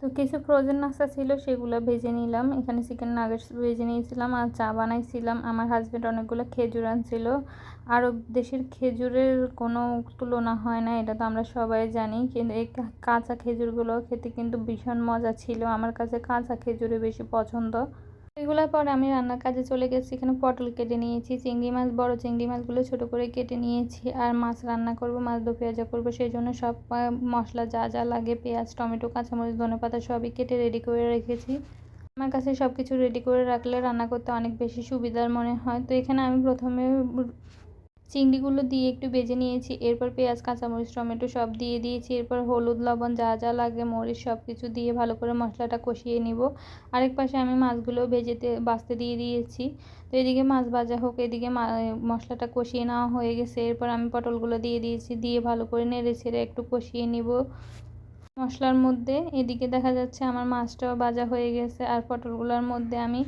তো কিছু ফ্রোজেন নাস্তা ছিল, সেগুলো ভেজে নিলাম। এখানে চিকেন নাগেটস ভেজে নিয়েছিলাম আর চা বানাইছিলাম। আমার হাজব্যান্ড অনেকগুলো খেজুর আনছিল। আরও দেশের খেজুরের কোনো তুলনা হয় না, এটা তো আমরা সবাই জানি। কিন্তু এই কাঁচা খেজুরগুলো খেতে কিন্তু ভীষণ মজা ছিল। আমার কাছে কাঁচা খেজুরে বেশি পছন্দ। এগুলোর পর আমি রান্নার কাজে চলে গেছি। এখানে পটল কেটে নিয়েছি, চিংড়ি মাছ, বড় চিংড়ি মাছগুলো ছোট করে কেটে নিয়েছি আর মাছ রান্না করব, মাছ দো পেঁয়াজা করব। সেই জন্য সব মশলা যা যা লাগে, পেঁয়াজ, টমেটো, কাঁচামরিচ ধনেপাতা সবই কেটে রেডি করে রেখেছি। আমার কাছে সব কিছু রেডি করে রাখলে রান্না করতে অনেক বেশি সুবিধার মনে হয়। তো এখানে আমি প্রথমে চিংড়িগুলো দিয়ে একটু বেজে নিয়েছি। এরপর পেঁয়াজ, কাঁচামরিচ, টমেটো সব দিয়ে দিয়েছি। এরপর হলুদ, লবণ যা যা লাগে, মরিচ সব কিছু দিয়ে ভালো করে মশলাটা কষিয়ে নিব। আরেক পাশে আমি মাছগুলো ভেজেতে, বাছতে দিয়ে দিয়েছি। তো এদিকে মাছ ভাজা হোক, এদিকে মশলাটা কষিয়ে নেওয়া হয়ে গেছে। এরপর আমি পটলগুলো দিয়ে দিয়েছি, দিয়ে ভালো করে নেড়ে ছেড়ে একটু কষিয়ে নিব। মশলার মধ্যে এদিকে দেখা যাচ্ছে আমার মাছটাও ভাজা হয়ে গেছে। আর পটলগুলোর মধ্যে আমি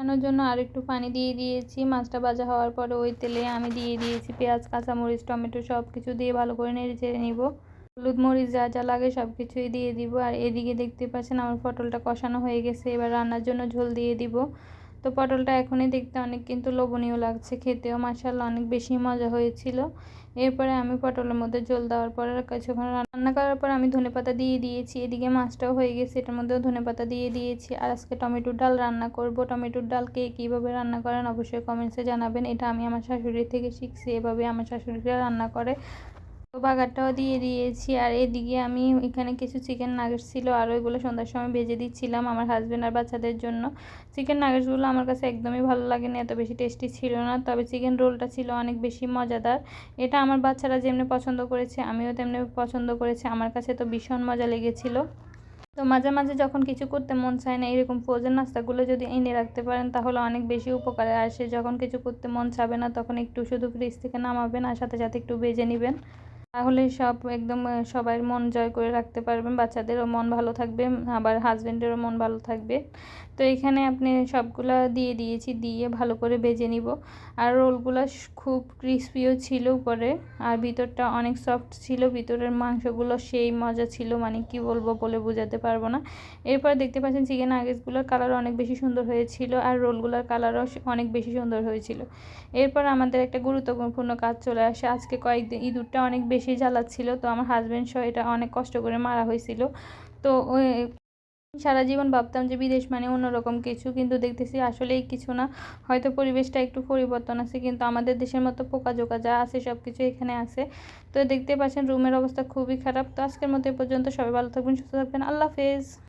কষানোর জন্য আর একটু পানি দিয়ে দিয়েছি। মাছটা ভাজা হওয়ার পরে ওই তেলে আমি দিয়ে দিয়েছি পেঁয়াজ, কাঁচামরিচ, টমেটো সব কিছু দিয়ে ভালো করে নেড়ে চেড়ে নিব। হলুদ মরিচ যা যা লাগে সব কিছুই দিয়ে দিব। আর এদিকে দেখতে পাচ্ছেন আমার পটলটা কষানো হয়ে গেছে। এবার রান্নার জন্য ঝোল দিয়ে দিব। তো পটলটা এখনই দেখতে অনেক কিন্তু লোভনীয় লাগছে খেতেও। মাসাল্লাহ অনেক বেশি মজা হয়েছিল। এরপরে আমি পটলের মধ্যে জল দেওয়ার পরে কিছুক্ষণ রান্না করার পর আমি ধনে পাতা দিয়ে দিয়েছি। এদিকে মাছটাও হয়ে গেছে, এটার মধ্যেও ধনে পাতা দিয়ে দিয়েছি। আর আজকে টমেটোর ডাল রান্না করব। টমেটোর ডাল কে কীভাবে রান্না করেন অবশ্যই কমেন্টসে জানাবেন। এটা আমি আমার শাশুড়ি থেকে শিখছি এভাবে আমার শাশুড়িরা রান্না করে। বাগারটাও দিয়ে দিয়েছি। আর এদিকে আমি এখানে কিছু চিকেন নাগেটস ছিল, আর ওইগুলো সন্ধ্যার সময় ভেজে দিচ্ছিলাম আমার হাজব্যান্ড আর বাচ্চাদের জন্য। চিকেন নাগেটসগুলো আমার কাছে একদমই ভালো লাগেনি, এত বেশি টেস্টি ছিল না। তবে চিকেন রোলটা ছিল অনেক বেশি মজাদার। এটা আমার বাচ্চারা যেমনি পছন্দ করেছে, আমিও তেমনি পছন্দ করেছি। আমার কাছে তো ভীষণ মজা লেগেছিল। তো মাঝে মাঝে যখন কিছু করতে মন চায় না, এরকম ফ্রোজেন নাস্তাগুলো যদি এনে রাখতে পারেন, তাহলে অনেক বেশি উপকারে আসে। যখন কিছু করতে মন চাবে না, তখন একটু শুধু ফ্রিজ থেকে নামাবেন, আর সাথে সাথে একটু বেজে নেবেন। তাহলে সব একদম সবাই মন জয় করে রাখতে পারবেন। বাচ্চাদেরও মন ভালো থাকবে, আবার হাজব্যান্ডেরও মন ভালো থাকবে। তো এখানে আপনি সবগুলো দিয়ে দিয়েছি, দিয়ে ভালো করে বেজে নিব। আর রোলগুলো খুব ক্রিসপিও ছিল উপরে, আর ভিতরটা অনেক সফট ছিল। ভিতরের মাংসগুলো সেই মজা ছিল মানে কি বলব বলে বোঝাতে পারব না। এরপর দেখতে পাচ্ছেন চিকেন আগেসগুলোর কালার অনেক বেশি সুন্দর হয়েছিল, আর রোলগুলোর কালারও অনেক বেশি সুন্দর হয়েছিল। এরপর আমাদের একটা গুরুত্বপূর্ণ কাজ চলে আসে। আজকে কয়েকদিন ইঁদুরটা অনেক বেশি জ্বালাচ্ছিল। তো আমার হাজব্যান্ড সহ এটা অনেক কষ্ট করে মারা হয়েছিল। তো সারা জীবন ভাবতাম যে বিদেশ মানে অন্যরকম কিছু, কিন্তু দেখতেছি আসলেই কিছু না। হয়তো পরিবেশটা একটু পরিবর্তন আছে, কিন্তু আমাদের দেশের মতো পোকা জোকা যা আছে সব কিছু এখানে আছে। তো দেখতে পাচ্ছেন রুমের অবস্থা খুবই খারাপ। তো আজকের মতো এ পর্যন্ত সবাই ভালো থাকবেন, সুস্থ থাকবেন। আল্লাহ হাফেজ।